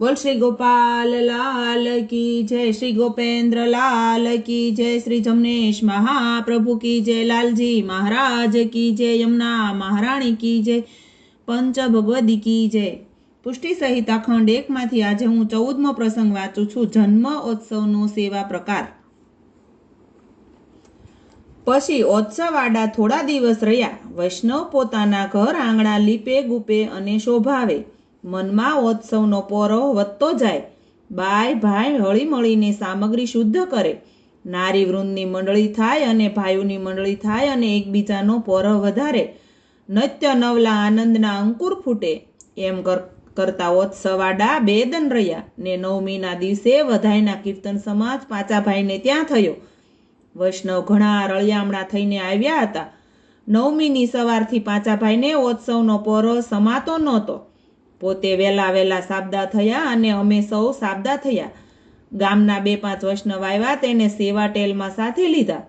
બોલ શ્રી ગોપાલ લાલ કી જય શ્રી ગોપેન્દ્ર લાલ કી જય શ્રી જમનેશ મહાપ્રભુ કી જય લાલજી મહારાજ કી જય યમુના મહારાણી કી જય પંચ ભગવદી કી જય. પુષ્ટિ સહિત અખંડ એકમાંથી આજે હું ચૌદમો પ્રસંગ વાંચું છું, જન્મ ઉત્સવનો સેવા પ્રકાર. પછી ઓત્સવાડા થોડા દિવસ રહ્યા, વૈષ્ણવ પોતાના ઘર આંગણા લીપે ગુપે અને શોભાવે. મનમાં ઉત્સવનો પોરો વધતો જાય. બાય ભાઈ હળી મળીને સામગ્રી શુદ્ધ કરે. નારી વૃંદની મંડળી થાય અને ભાઈઓની મંડળી થાય અને એકબીજાનો પોરો વધારે. નત્ય નવલા આનંદના અંકુર ફૂટે. એમ કર, કરતા ઓત્સવાડા બે દન રહ્યા ને નવમીના દિવસે વધાઈના કીર્તન સમાજ ભાઈને ત્યાં થયો. વૈષ્ણવ ઘણા રળિયામણા થઈને આવ્યા હતા. નવમીની સવારથી ભાઈને ઓત્સવનો પોરો સમાતો નહોતો. પોતે વહેલા વહેલા સાબદા થયા અને અમે સૌ સાબદા થયા. ગામના બે પાંચ વૈષ્ણવ આવ્યા તેને સેવા ટેલમાં સાથે લીધા.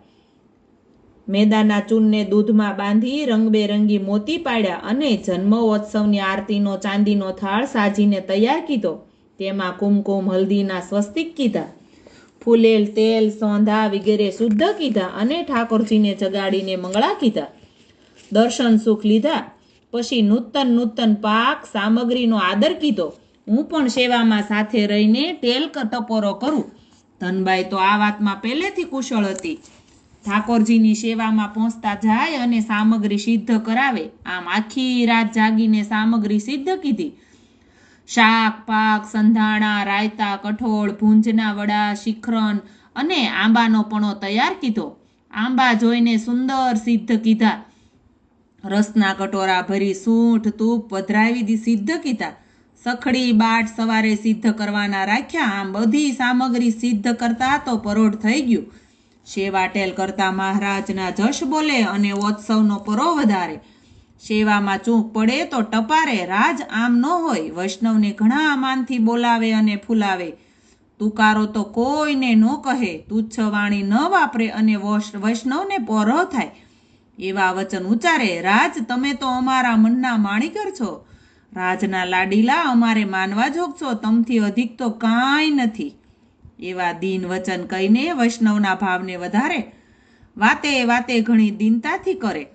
મેદાના ચૂનને દૂધમાં બાંધી રંગબેરંગી મોતી પાડ્યા અને જન્મોત્સવની આરતીનો ચાંદીનો થાળ સાજીને તૈયાર કીધો. તેમાં કુમકુમ, હલ્દીના સ્વસ્તિક કીધા. ફૂલેલ, તેલ, સોંધા વગેરે શુદ્ધ કીધા અને ઠાકોરજીને જગાડીને મંગળા કીધા. દર્શન સુખ લીધા. પછી નૂતન નૂતન પાક સામગ્રીનો આદર કીધો. હું પણ સેવામાં સાથે રહીને તેલ ટપોરો કરું. ધનબાઈ તો આ વાતમાં પહેલેથી કુશળ હતી. ઠાકોરજીની સેવામાં પહોંચતા જાય અને સામગ્રી સિદ્ધ કરાવે. આમ આખી રાત જાગીને સામગ્રી સિદ્ધ કીધી. શાક, પાક, સંધાણા, રાયતા, કઠોળ, ભૂંજના વડા, શિખરણ અને આંબાનો પણો તૈયાર કીધો. આંબા જોઈને સુંદર સિદ્ધ કીધા. રસના કટોરા ભરી સૂંઠ તૂપ પધરાવી દી સિદ્ધ કીધા. સખડી બાટ સવારે સિદ્ધ કરવાના રાખ્યા. આમ બધી સામગ્રી સિદ્ધ કરતા તો પરોઢ થઈ ગયું. સેવાટેલ કરતા મહારાજના જશ બોલે અને ઓત્સવનો પરો વધારે. સેવામાં ચૂંક પડે તો ટપારે. રાજ આમ ન હોય. વૈષ્ણવને ઘણા માનથી બોલાવે અને ફૂલાવે. તુકારો તો કોઈને ન કહે. તુચ્છ વાણી ન વાપરે અને વૈષ્ણવને પોરો થાય. એવા વચન ઉચ્ચારે, રાજ, તમે તો અમારા મનના માણીકર છો. રાજના લાડીલા અમારે માનવા જોગ છો. તમથી અધિક તો કાંઈ નથી. એવા દીન વચન કહીને વૈષ્ણવના ભાવને વધારે, વાતે વાતે ઘણી દિનતાથી કરે.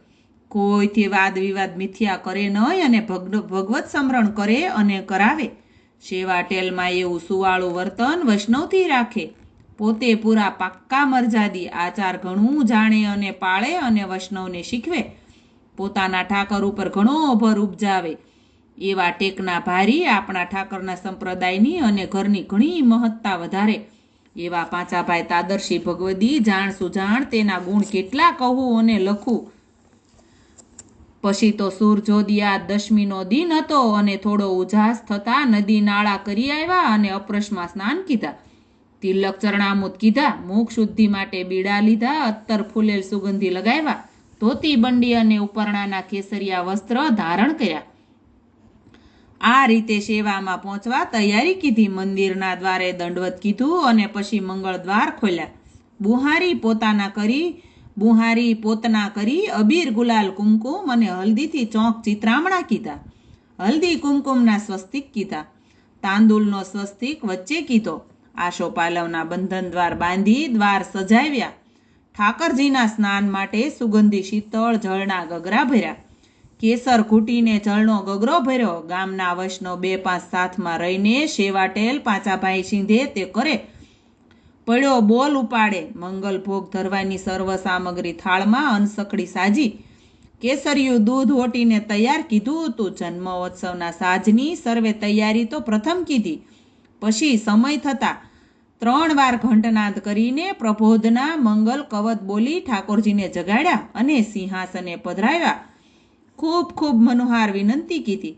કોઈથી વાદ વિવાદ મિથ્યા કરે નહીં અને ભગવત સમરણ કરે અને કરાવે. સેવા ટેલમાં એવું સુવાળું વર્તન વૈષ્ણવથી રાખે. પોતે પૂરા પાક્કા મરજાદી આચાર ઘણું જાણે અને પાળે અને વૈષ્ણવને શીખવે. પોતાના ઠાકર ઉપર ઘણો ભર ઉપજાવે. એવા ટેકના ભારી આપણા ઠાકરના સંપ્રદાયની અને ઘરની ઘણી મહત્તા વધારે. એવા પાંચાભાઈ તાદર્શી ભગવદી જાણ સુજાણ તેના ગુણ કેટલા કહું અને લખું. પછી તો સૂરજોદિયા દશમીનો દિન હતો અને થોડો ઉજાસ થતા નદી નાળા કરી આવ્યા અને અપ્રશમાં સ્નાન કીધા. તિલક ચરણામૂત કીધા, મુખ શુદ્ધિ માટે બીડા લીધા, અત્તર ફૂલેલ સુગંધી લગાવ્યા. ધોતી, બંડી અને ઉપરણાના કેસરિયા વસ્ત્ર ધારણ કર્યા. આ રીતે સેવામાં પહોંચવા તૈયારી કીધી, મંદિરના દ્વારે દંડવત કીધું અને પછી મંગળ દ્વાર ખોલ્યા. બુહારી પોતાના કરી, બુહારી પોતના કરી અબીર ગુલાલ કુમકુમ અને હલ્દીથી ચોંક ચિત્રામણા કીધા. હલ્દી કુમકુમના સ્વસ્તિક કીધા. તાંદુલનો સ્વસ્તિક વચ્ચે કીધો. આશોપાલવના બંધન દ્વાર બાંધી દ્વાર સજાવ્યા. ઠાકરજીના સ્નાન માટે સુગંધી શીતળ જળના ગગરા ભર્યા. કેસર ઘૂંટીને જળનો ગગરો ભર્યો. ગામના વશનો બે પાંચ સાથમાં રહીને શેવાટેલ પાંચાભાઈ સિંધે તે કરે. પડ્યો બોલ ઉપાડે. મંગલ ભોગ ધરવાની સર્વ સામગ્રી થાળમાં અનસકડી સાજી. કેસરિયું દૂધ ઓટીને તૈયાર કીધું હતું. જન્મોત્સવના સાજની સર્વે તૈયારી તો પ્રથમ કીધી. પછી સમય થતા ત્રણ વાર ઘંટનાદ કરીને પ્રબોધના મંગલ કવત બોલી ઠાકોરજીને જગાડ્યા અને સિંહાસને પધરાવ્યા. ખૂબ ખૂબ મનોહાર વિનંતી કીધી.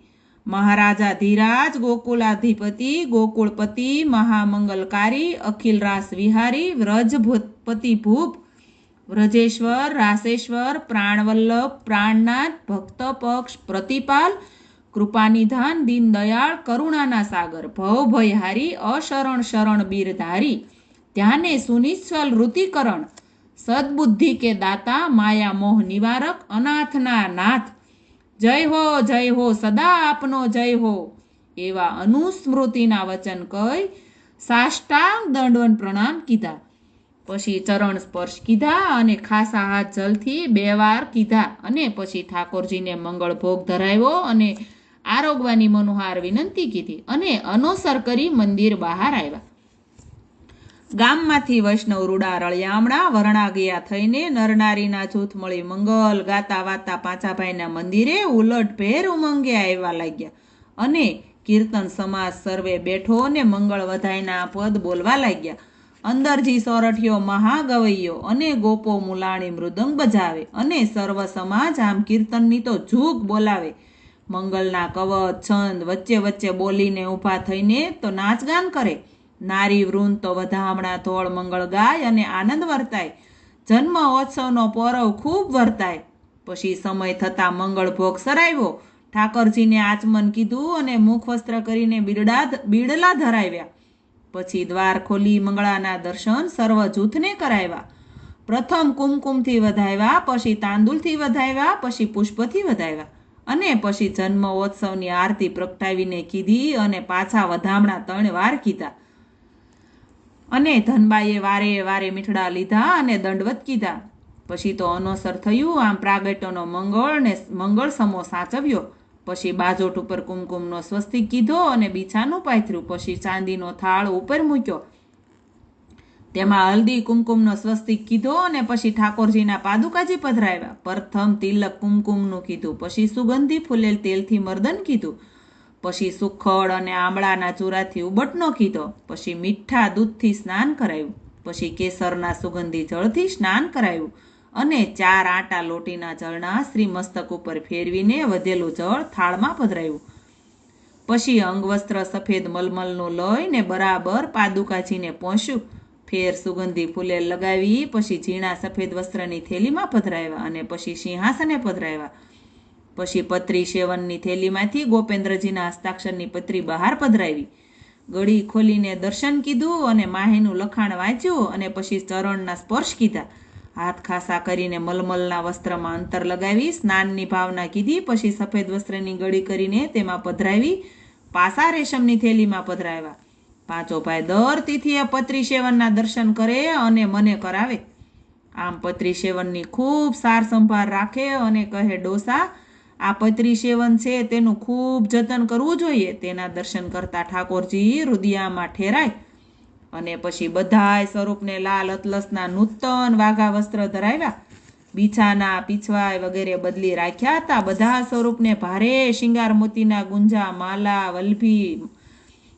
મહારાજા ધીરાજ ગોકુલાધિપતિ ગોકુળપતિ, મહામંગલકારી અખિલ રાસ વિહારી વ્રજપતિ ભૂપ, વ્રજેશ્વર, રાસેશ્વર, પ્રાણવલ્લભ, પ્રાણનાથ ભક્ત પક્ષ પ્રતિપાલ કૃપાનિધાન દીનદયાળ કરુણાના સાગર. ભવભયહારી અશરણ શરણ બીરધારી. ધ્યાને સુનિશ્ચલ ઋતિકરણ. સદબુદ્ધિ કે દાતા, માયા મોહ નિવારક, અનાથના નાથ. જય હો જય હો, સદા આપનો જય હો. એવા અનુસ્મૃતિના વચન કહી સાષ્ટાંગ દંડવન પ્રણામ કીધા. પછી ચરણ સ્પર્શ કીધા અને ખાસા હાથ જલથી બે વાર કીધા અને પછી ઠાકોરજીને મંગળ ભોગ ધરાવ્યો અને આરોગવાની મનોહાર વિનંતી કીધી અને અનુસર કરી મંદિર બહાર આવ્યા. ગામમાંથી વૈષ્ણવ રૂડા રળિયામણા વરણા ગયા થઈને નરનારીના જૂથ મળી મંગલ ગાતા વાતા પાંચાભાઈના મંદિરે ઉલટ ભેર ઉમંગે આવ્યા લાગ્યા અને કીર્તન સમાજ સર્વે બેઠો અને મંગળ વધાઈના પદ બોલવા લાગ્યા. અંદરજી સોરઠિયો મહાગવૈયો અને ગોપો મુલાણી મૃદંગ બજાવે અને સર્વ સમાજ આમ કીર્તનની તો ઝૂક બોલાવે. મંગલના કવચ, છંદ વચ્ચે વચ્ચે બોલીને ઊભા થઈને તો નાચગાન કરે. નારી વૃંદ તો વધામણા ધોળ મંગળ ગાય અને આનંદ વર્તાય. જન્મ ઉત્સવનો પૌરવ ખૂબ વર્તાય. પછી સમય થતાં મંગળ ભોગ સરાવ્યો. ઠાકરજીને આચમન કીધું અને મુખ વસ્ત્ર કરીને બીડડા બીડલા ધરાવ્યા. પછી દ્વાર ખોલી મંગળાના દર્શન સર્વ જૂથને કરાવ્યા. પ્રથમ કુમકુમથી વધાવ્યા, પછી તાંદુલથી વધાવ્યા, પછી પુષ્પથી વધાવ્યા. અને પછી જન્મોત્સવની આરતી પ્રગટાવીને કીધી અને પાછા વધામણા ત્રણ વાર કીધા. અને ધનબાઈએ વારે વારે મીઠડા લીધા અને દંડવત કીધા. પછી તો અનોસર થયું, આમ પ્રાગટ્યનો મંગળ ને મંગળ સમો સાચવ્યો. પછી બાજોટ ઉપર કુમકુમનો સ્વસ્તિક કીધો અને બીછાનું પાથર્યું. પછી ચાંદીનો થાળ ઉપર મૂક્યો. તેમાં હલ્દી, કુમકુમનો સ્વસ્તિક કીધો અને પછી ઠાકોરજીના પાદુકાજી પધરાવ્યા. પ્રથમ તિલક કુમકુમનું કીધું, પછી સુગંધી ફૂલેલ તેલથી મર્દન કીધું, પછી સુખડ અને આમળાના ચૂરાથી ઉબટનો કીધો, પછી મીઠા દૂધથી સ્નાન કરાયું, પછી કેસરના સુગંધી જળથી સ્નાન કરાયું અને ચાર આટા લોટીના જળના શ્રી મસ્તક ઉપર ફેરવીને વધેલું જળ થાળમાં પધરાયું. પછી અંગવસ્ત્ર સફેદ મલમલનું લઈને બરાબર પાદુકાજીને પહોંચ્યું ફેર સુગંધી ફૂલે લગાવી, પછી ઝીણા સફેદ વસ્ત્રની થેલીમાં પધરાવ્યા અને પછી સિંહાસને પધરાવ્યા. પછી પત્રી સેવનની થેલીમાંથી ગોપેન્દ્રજીના હસ્તાક્ષરની પત્રી બહાર પધરાવી. ગળી ખોલીને દર્શન કીધું અને માહીનું લખાણ વાંચ્યું અને પછી ચરણના સ્પર્શ કીધા. હાથ ખાસા કરીને મલમલના વસ્ત્રમાં અંતર લગાવી, સ્નાનની ભાવના કીધી, પછી સફેદ વસ્ત્રની ગળી કરીને તેમાં પધરાવી, પાસા રેશમની થેલીમાં પધરાવ્યા. પાંચો ભાઈ દર તિથિએ પત્રી સેવનના દર્શન કરે અને મને કરાવે. આમ પત્રી સેવનની ખૂબ સાર સંભાળ રાખે અને કહે, ડોસા, આ પત્રી સેવન છે તેનું ખૂબ જતન કરવું જોઈએ. તેના દર્શન કરતા ઠાકોરજી રુદિયામાં ઠેરાય અને પછી બધાય સ્વરૂપને લાલ, અતલસના નૂતન વાઘા વસ્ત્ર ધરાવ્યા. બીછાના પીછવાય વગેરે બદલી રાખ્યા હતા. બધા સ્વરૂપને ભારે શિંગાર મોતીના ગુંજા, માલા, વલ્ભી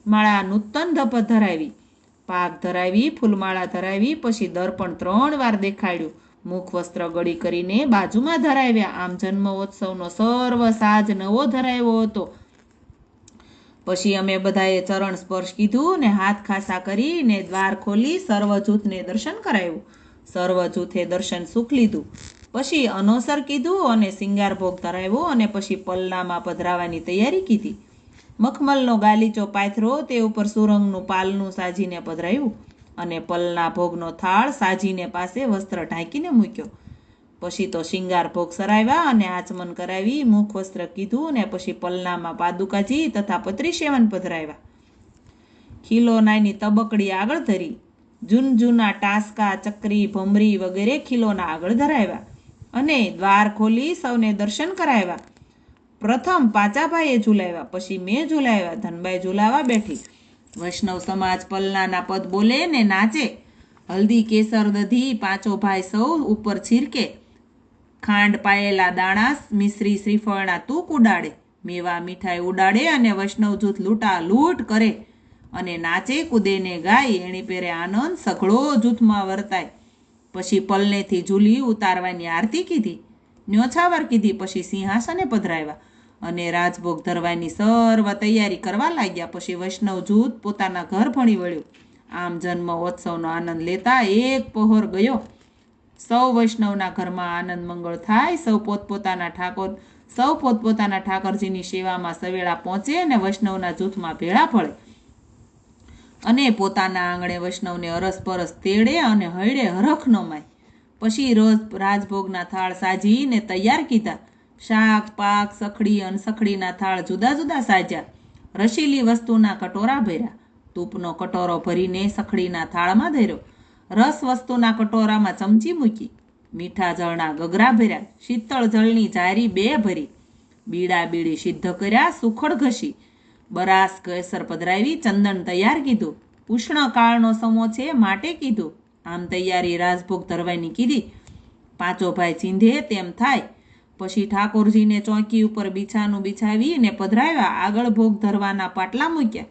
માળા નૂતન ધપ ધરાવી. પાક ધરાવી, ફૂલમાળા ધરાવી, પછી દર્પણ ત્રણ વાર દેખાડ્યું. મુખ વસ્ત્ર ગળી કરીને બાજુમાં ધરાવ્યા. આમ જન્મોત્સવનો સર્વ સાજ નવો ધરાવ્યો હતો. પછી અમે બધાએ ચરણ સ્પર્શ કીધું ને હાથ ખાસા કરીને દ્વાર ખોલી સર્વ જૂથને દર્શન કરાવ્યું. સર્વ જૂથે દર્શન સુખ લીધું. પછી અનોસર કીધું અને શિંગાર ભોગ ધરાવ્યો અને પછી પલ્લામાં પધરાવાની તૈયારી કીધી. મખમલનો ગાલીચો પાથરો તે ઉપર સુરંગનું પાલનું સાજીને પધરાયું અને પલના ભોગનો થાળ સાજીને પાસે વસ્ત્ર ઢાંકીને મૂક્યો. પછી તો શિંગાર ભોગ સરાવ્યા અને આચમન કરાવી મુખ વસ્ત્ર કીધું ને પછી પલનામાં પાદુકાજી તથા પત્રી સેવન પધરાવ્યા. ખીલોનાની તબકડી આગળ ધરી જૂન જૂના ટાસકા, ચકરી, ભમરી વગેરે ખીલોના આગળ ધરાવ્યા અને દ્વાર ખોલી સૌને દર્શન કરાવ્યા. પ્રથમ પાચાભાઈએ ઝુલાવ્યા, પછી મેં ઝુલાવ્યા, ધનબાઈ ઝુલાવા બેઠી. વૈષ્ણવ સમાજ પલ્લાના પદ બોલે ને નાચે. હલ્દી, કેસર, દધી, પાંચો ભાઈ સૌ ઉપર છીરકે. ખાંડ પાયેલા દાણા મિશ્રી શ્રીફળના તૂક ઉડાડે. મેવા મીઠાઈ ઉડાડે અને વૈષ્ણવ જૂથ લૂંટા લૂંટ કરે. અને નાચે, કૂદે ને ગાય એણી પેરે આનંદ સઘળો જૂથમાં વર્તાય. પછી પલનેથી ઝૂલી ઉતારવાની આરતી કીધી. ન્યોછાવર કીધી, પછી સિંહાસને પધરાવ્યા. અને રાજભોગ ધરવાની સર્વ તૈયારી કરવા લાગ્યા પછી વૈષ્ણવ જૂથ પોતાના ઘર ભણી વળ્યું. આમ જન્મ ઉત્સવનો આનંદ લેતા એક પહોર ગયો. સૌ વૈષ્ણવના ઘરમાં આનંદ મંગળ થાય, સૌ પોતપોતાના ઠાકોર, સૌ પોતપોતાના ઠાકરજીની સેવામાં સવેળા પહોંચે અને વૈષ્ણવના જૂથમાં ભેળા પડે અને પોતાના આંગણે વૈષ્ણવને અરસપરસ તેડે અને હળે હરખ ન માય પછી રોજ રાજભોગના થાળ સાજીને તૈયાર કીધા. શાક, પાક, સખડી અને સખડીના થાળ જુદા જુદા સાજ્યા. રસીલી વસ્તુના કટોરા ભર્યા. તૂપનો કટોરો ભરીને સખડીના થાળમાં ધર્યો. રસ વસ્તુના કટોરામાં ચમચી મૂકી. મીઠા જળના ગગરા ભર્યા. શીતળ જળની જારી બે ભરી. બીડા બીડી સિદ્ધ કર્યા, સુખડ ઘસી. બરાસ કેસર પધરાવી ચંદન તૈયાર કીધું. ઉષ્ણ કાળનો સમો છે માટે કીધું. આમ તૈયારી રાજભોગ ધરવાની કીધી. પાંચો ભાઈ ચીંધે તેમ થાય. પછી ઠાકોરજીને ચોંકી ઉપર બિછાનું બિછાવી અને પધરાવ્યા, આગળ ભોગ ધરવાના પાટલા મૂક્યા.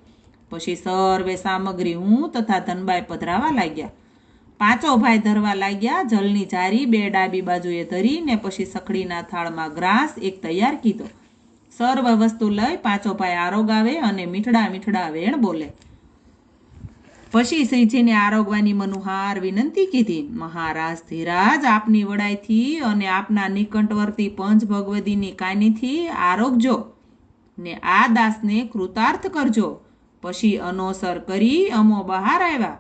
પછી સર્વે સામગ્રી હું તથા ધનબાઈ પધરાવા લાગ્યા. પાંચો ભાઈ ધરવા લાગ્યા, જલની જારી બે ડાબી બાજુએ ધરી ને પછી સખડીના થાળમાં ગ્રાસ એક તૈયાર કીધો. સર્વ વસ્તુ લઈ પાંચો ભાઈ આરોગાવે અને મીઠડા મીઠડા વેણ બોલે. શ્રીજીને આરોગવાની મનુહાર વિનંતી કીધી, મહારાજ ધીરાજ, આપની વડાઈથી અને આપના નિકટવર્તી પંચ ભગવદીની કાનીથી આરોગજો ને આ દાસને કૃતાર્થ કરજો. પછી અનોસર કરી અમો બહાર આવ્યા.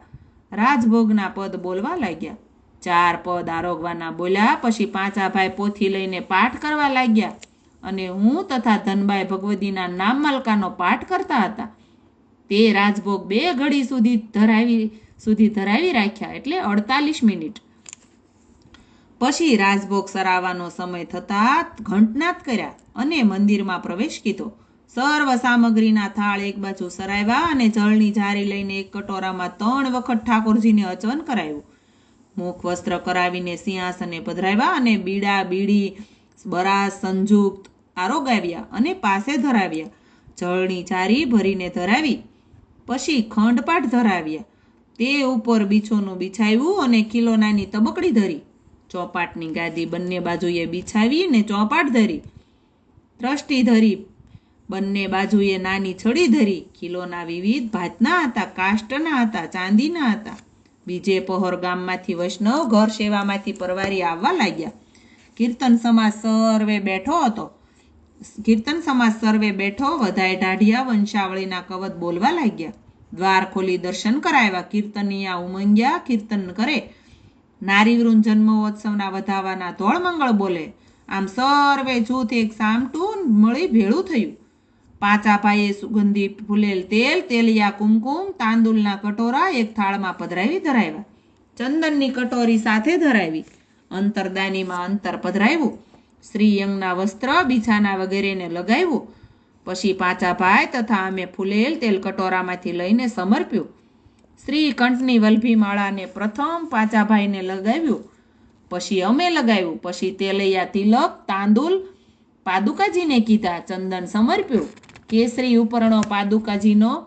રાજભોગના પદ બોલવા લાગ્યા. ચાર પદ આરોગવાના બોલ્યા, પછી પાંચા ભાઈ પોથી લઈને પાઠ કરવા લાગ્યા અને હું તથા ધનભાઈ ભગવદીના નામ માલકાનો પાઠ કરતા હતા. તે રાજભોગ બે ઘડી સુધી ધરાવી સુધી ધરાવી રાખ્યા એટલે અડતાલીસ મિનિટ. પછી રાજભોગ સરાવવાનો સમય થતાં ઘંટનાદ કર્યા અને મંદિરમાં પ્રવેશ કીધો. સર્વ સામગ્રીના થાળ એક બાજુ સરાવ્યા અને જળની જારી લઈને એક કટોરામાં ત્રણ વખત ઠાકોરજીને અચવન કરાવ્યું મુખ વસ્ત્ર કરાવીને સિંહાસને પધરાવ્યા અને બીડા, બીડી, બરાસ, સંજુક્ત આરોગાવ્યા અને પાસે ધરાવ્યા. જળની જારી ભરીને ધરાવી પછી ખંડપાઠ ધરાવ્યા તે ઉપર બીછોનું બિછાવ્યું અને ખીલોનાની તબકડી ધરી. ચોપાટની ગાદી બંને બાજુએ બિછાવી ને ચોપાટ ધરી. ત્રષ્ટી ધરી. બંને બાજુએ નાની છડી ધરી. કિલોના વિવિધ ભાતના હતા, કાષ્ટના હતા, ચાંદીના હતા. બીજે પહોર ગામમાંથી વૈષ્ણવ ઘર સેવામાંથી પરવારી આવવા લાગ્યા. કીર્તન સમાજ સર્વે બેઠો હતો. કીર્તન સમાજ સર્વે બેઠો વધારે ઢાઢિયા, વંશાવળીના કવત બોલવા લાગ્યા. દ્વાર ખોલી દર્શન કરાવ્યા કીર્તનિયા ઉમંગ્યા, કીર્તન કરે. નારીવૃંદ જન્મોત્સવના વધાવાના ધોળ મંગળ બોલે. આમ સર્વે જૂથ એક સામટું મળી ભેળું થયું. પાંચા ભાઈએ સુગંધી ફૂલેલ તેલ, તેલિયા, કુમકુમ તાંદુલના કટોરા એક થાળમાં પધરાવી ધરાવ્યા. ચંદનની કટોરી સાથે ધરાવી. અંતરદાનીમાં અંતર પધરાવ્યું. શ્રીયંગના વસ્ત્ર, બીજાના વગેરેને લગાવ્યું. પછી પાંચા ભાઈ તથા અમે ફૂલેલ તેલ કટોરામાંથી લઈને સમર્પ્યું. શ્રી કંઠની વલ્ભી માળાને પ્રથમ પાંચા ભાઈને લગાવ્યું. પછી અમે લગાવ્યું. પછી તેલૈયા તિલક, તાંદુલ, પાદુકાજીને કીધા, ચંદન સમર્પ્યું. કેસરી ઉપરણો પાદુકાજીનો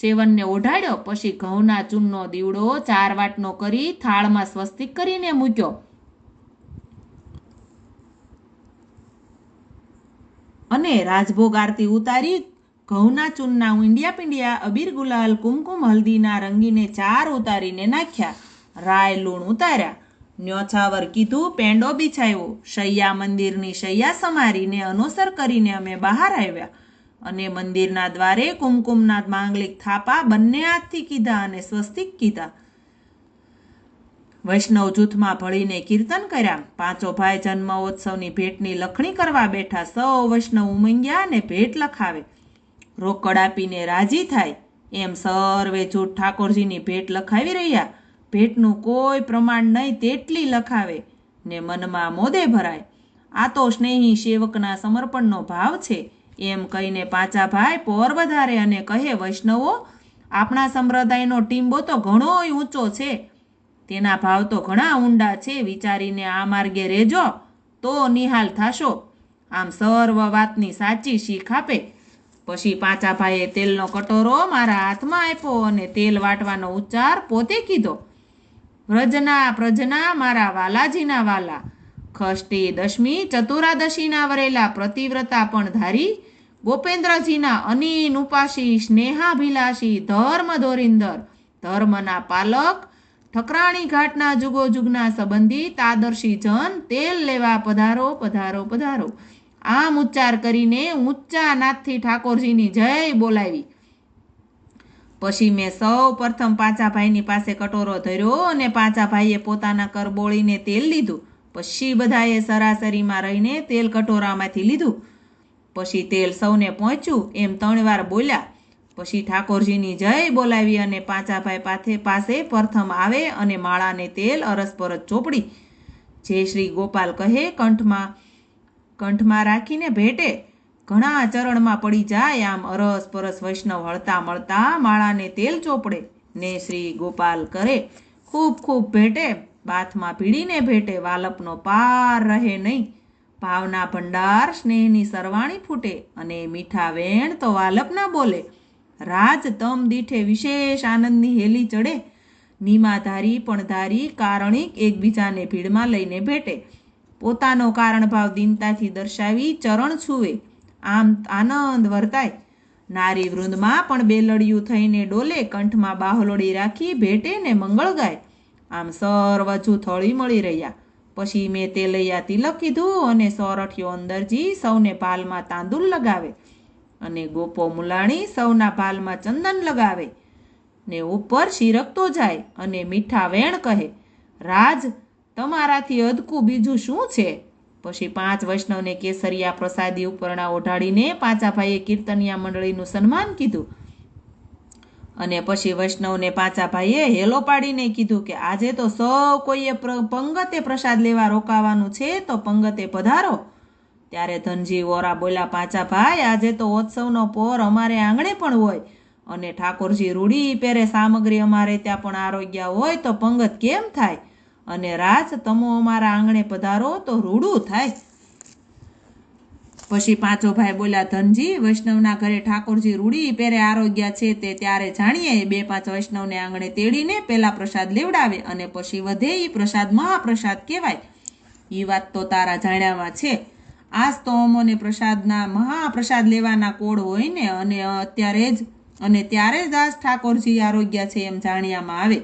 સેવનને ઓઢાડ્યો. પછી ઘઉંના ચૂનનો દીવડો ચાર વાટનો કરી થાળમાં સ્વસ્તિક કરીને મૂક્યો. અને રાજભોગ આરતી ઉતારી ઘઉંના ચૂનના ઊંડિયા પીંડિયા, અબીર ગુલાલ, કુમકુમ હલ્દીના રંગીને ચાર ઉતારીને નાખ્યા. રાય લૂણ ઉતાર્યા. ન્યોછાવર કીધું, પેંડો બિછાયો. શૈયા મંદિરની શૈયા સમારીને અનુસર કરીને અમે બહાર આવ્યા. અને મંદિરના દ્વારે કુમકુમના માંગલિક થાપા બંને હાથથી કીધા અને સ્વસ્તિક કીધા. વૈષ્ણવ જૂથમાં ભળીને કીર્તન કર્યા. પાંચો ભાઈ જન્મોત્સવની ભેટની લખણી કરવા બેઠા સૌ વૈષ્ણવ ઉમંગ્યા અને ભેટ લખાવે. રોકડ આપીને રાજી થાય. એમ સર્વે જૂઠ ઠાકોરજીની ભેટ લખાવી રહ્યા. ભેટનું કોઈ પ્રમાણ નહીં તેટલી લખાવે. ને મનમાં મોદે ભરાય. આ તો સ્નેહી સેવકના સમર્પણનો ભાવ છે. એમ કહીને પાંચા ભાઈ પોર વધારે અને કહે, વૈષ્ણવો, આપણા સંપ્રદાયનો ટીમ્બો તો ઘણો ઊંચો છે. તેના ભાવ તો ઘણા ઊંડા છે, વિચારીને આ માર્ગે રહેજો તો નિહાલ થાશો. આમ સર્વ વાતની સાચી શીખ આપે. પછી પાંચા ભાઈએ તેલનો કટોરો મારા હાથમાં આપ્યો અને તેલ વાટવાનો ઉચ્ચાર પોતે કીધો. વ્રજના પ્રજના મારા વાલાજીના વાલા. ખષ્ટી દશમી, ચતુરાદશીના વરેલા પ્રતિવ્રતા પણ ધારી. ગોપેન્દ્રજીના અનિન ઉપાસી, સ્નેહાભિલાષી, ધર્મ દોરિંદર ધર્મના પાલક ઠકરાણી ઘાટના જુગો જુગના સંબંધી તાદર્શી જન તેલ લેવા પધારો પધારો પધારો. આમ ઉચ્ચાર કરીને ઊંચા નાથથી ઠાકોરજીની જય બોલાવી. પછી મેં સૌ પ્રથમ પાંચા ભાઈની પાસે કટોરો ધર્યો અને પાંચા ભાઈએ પોતાના કર બોળીને તેલ લીધું. પછી બધાએ સરાસરીમાં રહીને તેલ કટોરામાંથી લીધું. પછી તેલ સૌને પહોંચ્યું. એમ ત્રણ વાર બોલ્યા. પછી ઠાકોરજીની જય બોલાવી અને પાંચાભાઈ પાસે પાસે પ્રથમ આવે અને માળાને તેલ અરસપરસ ચોપડી, જે શ્રી ગોપાલ કહે, કંઠમાં કંઠમાં રાખીને ભેટે. ઘણા ચરણમાં પડી જાય આમ અરસ, પરસ, વૈષ્ણવ હળતા મળતા માળાને તેલ ચોપડે ને શ્રી ગોપાલ કરે. ખૂબ ખૂબ ભેટે, બાથમાં પીડીને ભેટે, વાલપનો પાર રહે નહીં. ભાવના ભંડાર, સ્નેહની સરવાણી ફૂટે અને મીઠા વેણ તો વાલપ ના બોલે. રાજ તમ દીઠે વિશેષ આનંદની હેલી ચડે. નિમાધારી પણધારી કારણિક એકબીજાને ભીડમાં લઈને ભેટે. પોતાનો કારણભાવ દીનતાથી દર્શાવી ચરણ છૂવે. આમ આનંદ વર્તાય. નારી વૃંદમાં પણ બેલડિયું થઈને ડોલે. કંઠમાં બાહલોડી રાખી ભેટે ને મંગળ ગાય. આમ સર્વજુ થળી મળી રહ્યા. પછી મેં તે લૈયા તિલક કીધું અને સોરઠિયો અંદરજી સૌને પાલમાં તાંદુલ લગાવે. અને ગોપો મુલાણી સૌના ભાલમાં ચંદન લગાવે ને ઉપર શિરકતો જાય અને મીઠા વેણ કહે, રાજ, તમારાથી અદકું બીજું શું છે? પછી પાંચ વૈષ્ણવને કેસરિયા પ્રસાદી ઉપરણા ઓઢાડીને પાંચાભાઈએ કીર્તનિયા મંડળીનું સન્માન કીધું. અને પછી વૈષ્ણવને પાંચાભાઈએ હેલો પાડીને કીધું કે, આજે તો સૌ કોઈએ પંગતે પ્રસાદ લેવા રોકાવાનું છે, તો પંગતે પધારો. ત્યારે ધનજી વોરા બોલ્યા પાંચાભાઈ આજે તો ઉત્સવનો પોર અમારે આંગણે પણ હોય. અને ઠાકોરજી રૂડી પહેરે સામગ્રી અમારે ત્યાં પણ આરોગ્ય હોય તો પંગત કેમ થાય? અને રાજ તમો અમારા આંગણે પધારો તો રૂડું થાય. પછી પાંચો ભાઈ બોલ્યા, ધનજી, વૈષ્ણવના ઘરે ઠાકોરજી રૂડી પહેરે આરોગ્ય છે તે ત્યારે જાણીએ, બે પાંચ વૈષ્ણવને આંગણે તેડીને પહેલા પ્રસાદ લેવડાવે અને પછી વધે એ પ્રસાદ, મહાપ્રસાદ કહેવાય. એ વાત તો તારા જાણ્યામાં છે. આજ તો અમોને પ્રસાદના, મહાપ્રસાદ લેવાના કોડ હોય ને, અને અત્યારે જ, અને ત્યારે જ આજ ઠાકોરજી આરોગ્ય છે એમ જાણ્યામાં આવે.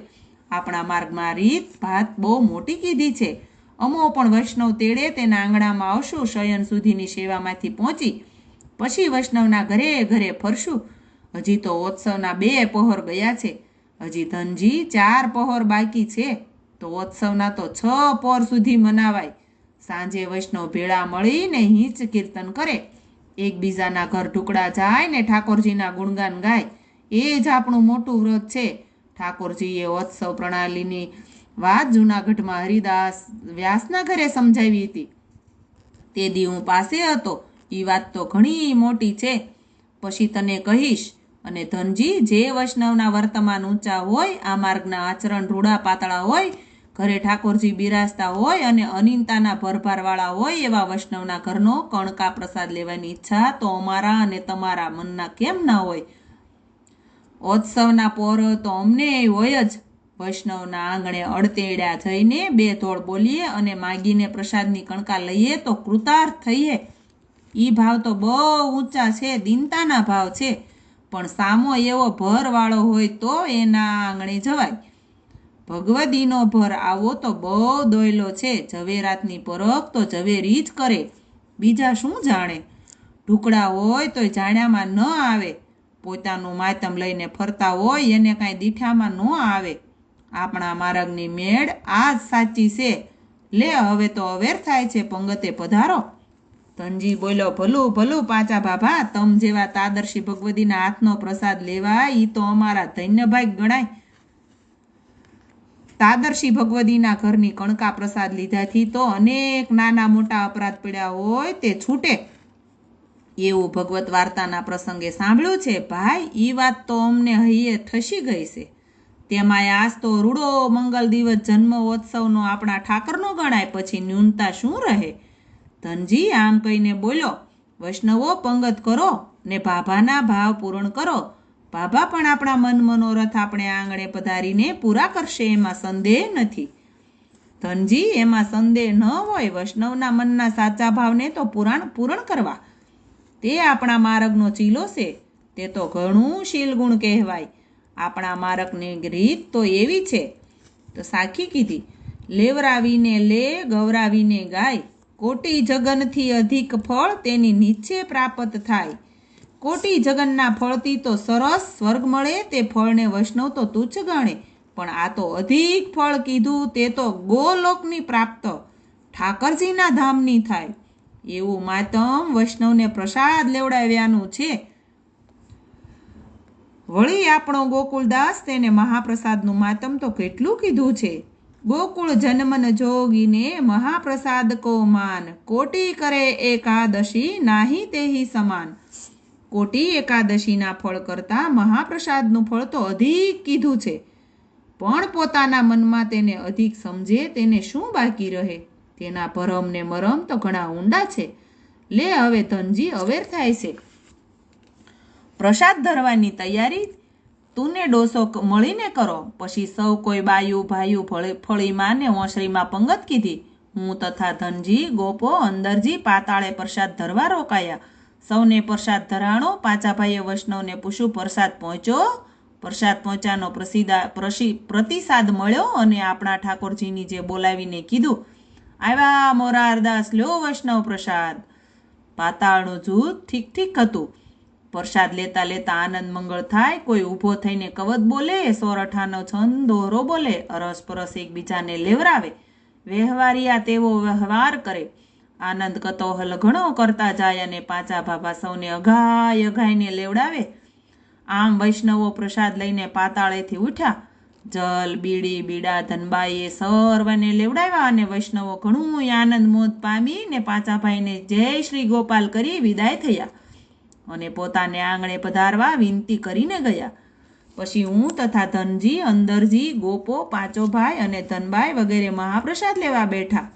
આપણા માર્ગમાં રીત, ભાત બહુ મોટી કીધી છે. અમો પણ વૈષ્ણવ તેડે તેના આંગણામાં આવશું, શયન સુધીની સેવામાંથી પહોંચી. પછી વૈષ્ણવના ઘરે ઘરે ફરશું. હજી તો ઉત્સવના બે પહોર ગયા છે. હજી ધનજી ચાર પહોર બાકી છે. તો ઉત્સવના તો છ પહોર સુધી મનાવાય. સાંજે વૈષ્ણવ ભેળા મળીને હિંચ કીર્તન કરે. એકબીજાના ઘર ટુકડા જાય ને ઠાકોરજીના ગુણગાન ગાય. એ જ આપણું મોટું વ્રત છે. ઠાકોરજીએ ઉત્સવ પ્રણાલીની વાત જૂનાગઢમાં હરિદાસ વ્યાસના ઘરે સમજાવી હતી. તે દી હું પાસે હતો. એ વાત તો ઘણી મોટી છે. પછી તને કહીશ, અને ધનજી, જે વૈષ્ણવના વર્તમાન ઊંચા હોય, આ માર્ગના આચરણ રૂડા પાતળા હોય ઘરે ઠાકોરજી બિરાજતા હોય અને અનિંતાના ભરભારવાળા હોય એવા વૈષ્ણવના ઘરનો કણકા પ્રસાદ લેવાની ઈચ્છા તો અમારા અને તમારા મનના કેમ ના હોય? ઉત્સવના પોર તો અમને હોય જ. વૈષ્ણવના આંગણે અડતેડ્યા જઈને બે ધોળ બોલીએ અને માગીને પ્રસાદની કણકા લઈએ તો કૃતાર્થ થઈએ. એ ભાવ તો બહુ ઊંચા છે, દિનતાના ભાવ છે. પણ સામો એવો ભરવાળો હોય તો એના આંગણે જવાય. ભગવદીનો ભર આવો તો બહુ દોયલો છે. ઝવેરાતની પરખ તો ઝવેરી જ કરે. બીજા શું જાણે? ઢુકડા હોય તો જાણ્યામાં ન આવે. પોતાનું માતમ લઈને ફરતા હોય એને કાંઈ દીઠામાં ન આવે. આપણા માર્ગની મેળ આ જ સાચી છે. લે, હવે તો અવેર થાય છે પંગતે પધારો. ધનજી બોલ્યો, ભલું ભલું પાચા બાભા તમ જેવા તાદર્શી ભગવતીના હાથનો પ્રસાદ લેવા એ તો અમારા ધન્યભાઈ ગણાય. તાદર્શી ભગવતીના ઘરની કણકા પ્રસાદ લીધાથી તો અનેક નાના મોટા અપરાધ પડ્યા હોય તે છૂટે. એવું ભગવત વાર્તાના પ્રસંગે સાંભળ્યું છે, ભાઈ એ વાત તો અમને હૈયે ઠસી ગઈ છે. તેમાંય આજ તો રૂડો મંગલ દિવસ જન્મોત્સવનો આપણા ઠાકરનો ગણાય, પછી ન્યૂનતા શું રહે? ધનજી આમ કહીને બોલ્યો, વૈષ્ણવો, પંગત કરો ને ભાભાના ભાવ પૂરણ કરો. ભાભા પણ આપણા મન મનોરથ આપણે આંગણે પધારીને પૂરા કરશે એમાં સંદેહ નથી. ધનજી, એમાં સંદેહ ન હોય, વૈષ્ણવના મનના સાચા ભાવને તો પુરાણ પૂરણ કરવા. તે આપણા માર્ગનો ચીલો છે. તે તો ઘણું શીલગુણ કહેવાય. આપણા માર્ગની રીત તો એવી છે. તો સાખી કીધી, લેવરાવીને લે ગૌરાવીને ગાય. કોટી જગનથી અધિક ફળ તેની નીચે પ્રાપ્ત થાય. કોટી જગનના ફળથી તો સરસ સ્વર્ગ મળે, તે ફળને વૈષ્ણવ તો તુચ્છ ગણે. પણ આ તો અધિક ફળ કીધું, તે તો ગોલોકની પ્રાપ્ત. ઠાકરજીના ધામની થાય. એવું માતમ વૈષ્ણવને પ્રસાદ લેવડાવ્યાનું છે. વળી આપણો ગોકુળદાસ તેને મહાપ્રસાદનું માતમ તો કેટલું કીધું છે. ગોકુળ જન્મન જોગીને મહાપ્રસાદ કો માન કોટી કરે એકાદશી, નાહી તેહી સમાન. કોટી એકાદશીના ફળ કરતાં મહાપ્રસાદનું ફળ તો અધિક કીધું છે. પણ પોતાના મનમાં તેને અધિક સમજે તેને શું બાકી રહે? તેના ભરમ ને મરમ તો ઘણા ઊંડા છે. લે હવે ધનજી, અવેર થાય છે. પ્રસાદ ધરવાની તૈયારી? તુને ડોસો મળીને કરો. પછી સૌ કોઈ બાયું ભાયું ફળી ફળીમાં ને ઓસરીમાં પંગત કીધી. હું તથા ધનજી, ગોપો, અંદરજી પાતાળે પ્રસાદ ધરવા રોકાયા. સૌને પ્રસાદ ધરાણો. પાચા ભાઈએ વૈષ્ણવને પૂછ્યું, પ્રસાદ પહોંચ્યો? પ્રસાદ પહોંચાનો પ્રસિદ્ધા પ્રસી પ્રતિસાદ મળ્યો અને આપણા ઠાકોરજીની જે બોલાવીને કીધું, આવ્યા મોરારદાસ લ્યો વૈષ્ણવ પ્રસાદ. પાતાળનું જૂથ ઠીક ઠીક હતું. પ્રસાદ લેતા લેતા આનંદ મંગળ થાય. કોઈ ઊભો થઈને કવત બોલે, સોરઠાનો છંદ દોરો બોલે, અરસ પરસ એકબીજાને લેવરાવે. વ્યવહારિયા તેવો વ્યવહાર કરે. આનંદ કતોહલ ઘણો કરતા જાય અને પાછા ભાભા સૌને અઘાય અઘાઈને લેવડાવે. આમ વૈષ્ણવો પ્રસાદ લઈને પાતાળેથી ઉઠ્યા. જલ, બીડી, બીડા, ધનબાઈએ સર્વને લેવડાવ્યા અને વૈષ્ણવો ઘણું આનંદ મોદ પામી ને પાચાભાઈને જય શ્રી ગોપાલ કરી વિદાય થયા. અને પોતાને આંગણે પધારવા વિનંતી કરીને ગયા. પછી હું તથા ધનજી, અંદરજી, ગોપો પાંચો ભાઈ અને ધનબાઈ વગેરે મહાપ્રસાદ લેવા બેઠા.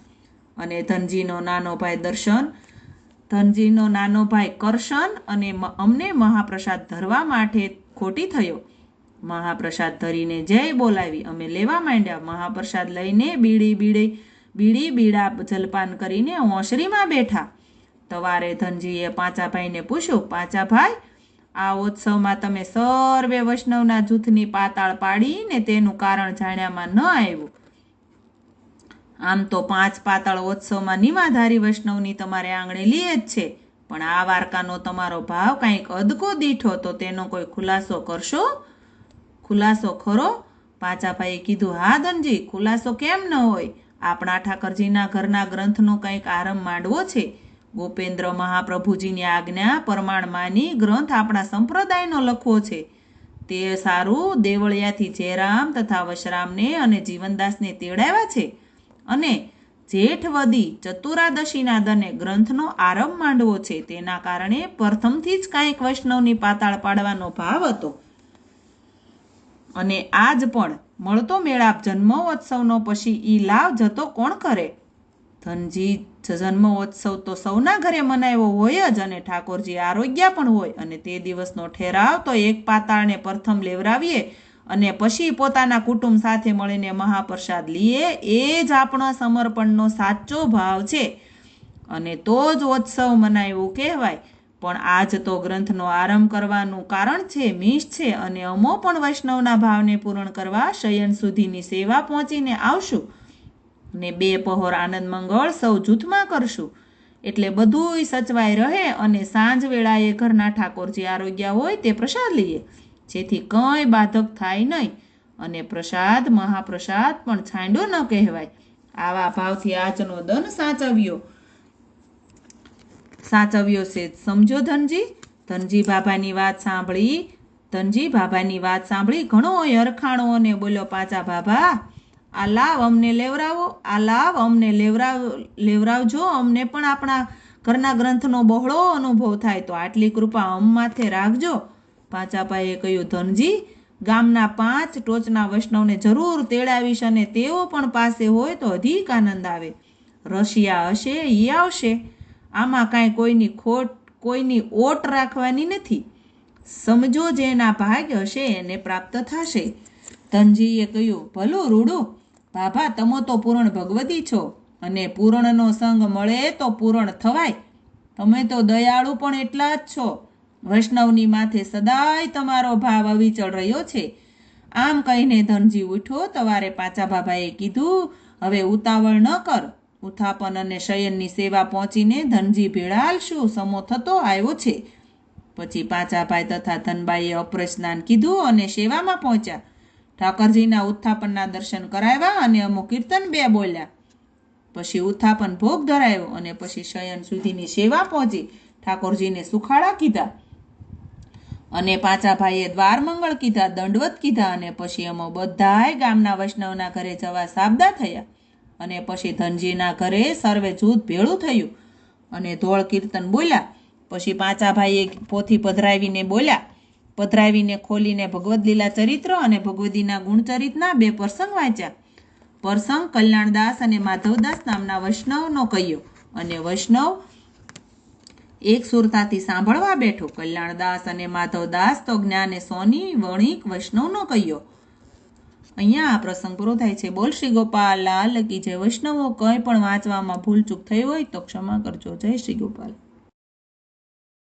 અને ધનજીનો નાનો ભાઈ દર્શન. ધનજીનો નાનો ભાઈ કરશન અને અમને મહાપ્રસાદ ધરવા માટે ખોટી થયો. મહાપ્રસાદ ધરીને જય બોલાવી. અમે લેવા માંડ્યા. મહાપ્રસાદ લઈને બીડી બીડી બીડી બીડા જલપાન કરીને ઓસરીમાં બેઠા. તવારે ધનજીએ પાંચા ભાઈને પૂછ્યું, પાંચા ભાઈ, આ ઉત્સવમાં તમે સર્વે વૈષ્ણવના જૂથની પાતાળ પાડીને તેનું કારણ જાણ્યામાં ન આવ્યું. આમ તો પાંચ પાતાળ ઉત્સવમાં નિમાધારી વૈષ્ણવની તમારે આંગણે લીએ જ છે. પણ આ વાર્કાનો તમારો ભાવ કંઈક અદકો દીઠો તો તેનો કોઈ ખુલાસો કરશો? ખુલાસો ખરો? પાંચાભાઈએ કીધું, હા ધનજી, ખુલાસો કેમ ન હોય? આપણા ઠાકરજીના ઘરના ગ્રંથનો કંઈક આરંભ માંડવો છે. ગોપેન્દ્ર મહાપ્રભુજીની આજ્ઞા પ્રમાણમાની ગ્રંથ આપણા સંપ્રદાયનો લખવો છે. તે સારું દેવળિયાથી જયરામ તથા વશરામને અને જીવનદાસને તેડાવ્યા છે. અને જેઠવદી ચતુરાદશીના દને ગ્રંથનો આરંભ માંડવો છે. તેના કારણે પ્રથમથી જ કાંઈક વૈષ્ણવની પાતાળ પાડવાનો ભાવ હતો. અને આજ પણ મળતો મેળાપ જન્મોત્સવનો પછી ઈ લાવ જતો કોણ કરે? ધનજી જન્મોત્સવ તો સૌના ઘરે મનાવ્યો હોય જ અને ઠાકોરજી આરોગ્ય પણ હોય અને તે દિવસનો ઠેરાવ તો એક પાતાળને પ્રથમ લેવરાવીએ અને પછી પોતાના કુટુંબ સાથે મળીને મહાપ્રસાદ લઈએ એ જ આપણા સમર્પણનો સાચો ભાવ છે. અને તો જ ઉત્સવ મનાવ્યો કહેવાય. પણ આજ તો ગ્રંથનો આરંભ કરવાનું કારણ છે, મીશ છે અને અમો પણ વૈષ્ણવના ભાવને પૂર્ણ કરવા શયન સુધીની સેવા પહોંચીને આવશું. ને બે પહોર આનંદ મંગળ સૌ જૂથમાં કરશું. એટલે બધુંય સચવાઈ રહે અને સાંજ વેળાએ ઘરના ઠાકોરજી આરોગ્ય હોય તે પ્રસાદ લઈએ જેથી કંઈ બાધક થાય નહીં અને પ્રસાદ, મહાપ્રસાદ પણ છાંડો ન કહેવાય. આવા ભાવથી આજનો દન સાચવ્યો. સાચવ્યો છે સમજો ધનજી. ધનજી બાબાની વાત સાંભળી. ધનજી બાબાની વાત સાંભળી ઘણો અરખાણો અને બોલ્યો, પાછા બાબા, આ લાવ અમને લેવરાવો, આ લાવ અમને લેવરાવ, લેવરાવજો. અમને પણ આપણા ઘરના ગ્રંથનો બહોળો અનુભવ થાય. તો આટલી કૃપા અમ માથે રાખજો. પાંચાપાએ કહ્યું, ધનજી, ગામના પાંચ ટોચના વૈષ્ણવને જરૂર તેડાવીશ અને તેઓ પણ પાસે હોય તો અધિક આનંદ આવે. રશિયા હશે એ આવશે. આમાં કાંઈ કોઈની ખોટ, કોઈની ઓટ રાખવાની નથી. સમજો જેના ભાગ્ય હશે, એને પ્રાપ્ત થશે. ધનજીએ કહ્યું, ભલું રૂડું. ભાભા તમે તો પૂરણ ભગવતી છો અને પૂરણનો સંગ મળે તો પૂરણ થવાય. તમે તો દયાળુ પણ એટલા જ છો. વૈષ્ણવની માથે સદાય તમારો ભાવ અવિચળ રહ્યો છે. આમ કહીને ધનજી ઉઠ્યો. તવારે પાચા બાબાએ કીધું, હવે ઉતાવળ ન કર. ઉથાપન અને શયનની સેવા પહોંચીને ધનજી ભેળાલશું સમો થતો આવ્યો છે. પછી પાચાભાઈ તથા ધનબાઈએ અપ્રસ્નાન કીધું અને સેવામાં પહોંચ્યા. ઠાકરજીના ઉત્થાપનના દર્શન કરાવ્યા અને અમુક કીર્તન બે બોલ્યા. પછી ઉત્થાપન ભોગ ધરાયો અને પછી શયન સુધીની સેવા પહોંચી. ઠાકોરજીને સુખાડા કીધા. અને પાંચા ભાઈએ દ્વાર મંગળ કીધા, દંડવત કીધા અને પછી અમો બધાય ગામના વૈષ્ણવના ઘરે જવા સાબદા થયા. અને પછી ધનજીના ઘરે સર્વે જૂથ ભેળું થયું. અને ધોળ કીર્તન બોલ્યા. પછી પાંચા ભાઈએ પોથી પધરાવીને બોલ્યા. પધરાવીને ખોલીને ભગવદ્ લીલા ચરિત્ર અને ભગવદીના ગુણચરિતના બે પ્રસંગ વાંચ્યા. પ્રસંગ કલ્યાણદાસ અને માધવદાસ નામના વૈષ્ણવનો કહ્યો. અને વૈષ્ણવ એક સુરતાથી સાંભળવા બેઠો કલ્યાણદાસ અને માધવદાસ તો જ્ઞાને સોની, વણિક, વૈષ્ણવનો કહ્યો. અહીંયા આ પ્રસંગ પૂરો થાય છે. બોલ શ્રી ગોપાલ, લાલ કી જય વૈષ્ણવો, કંઈ પણ વાંચવામાં ભૂલચૂક થઈ હોય તો ક્ષમા કરજો. જય શ્રી ગોપાલ.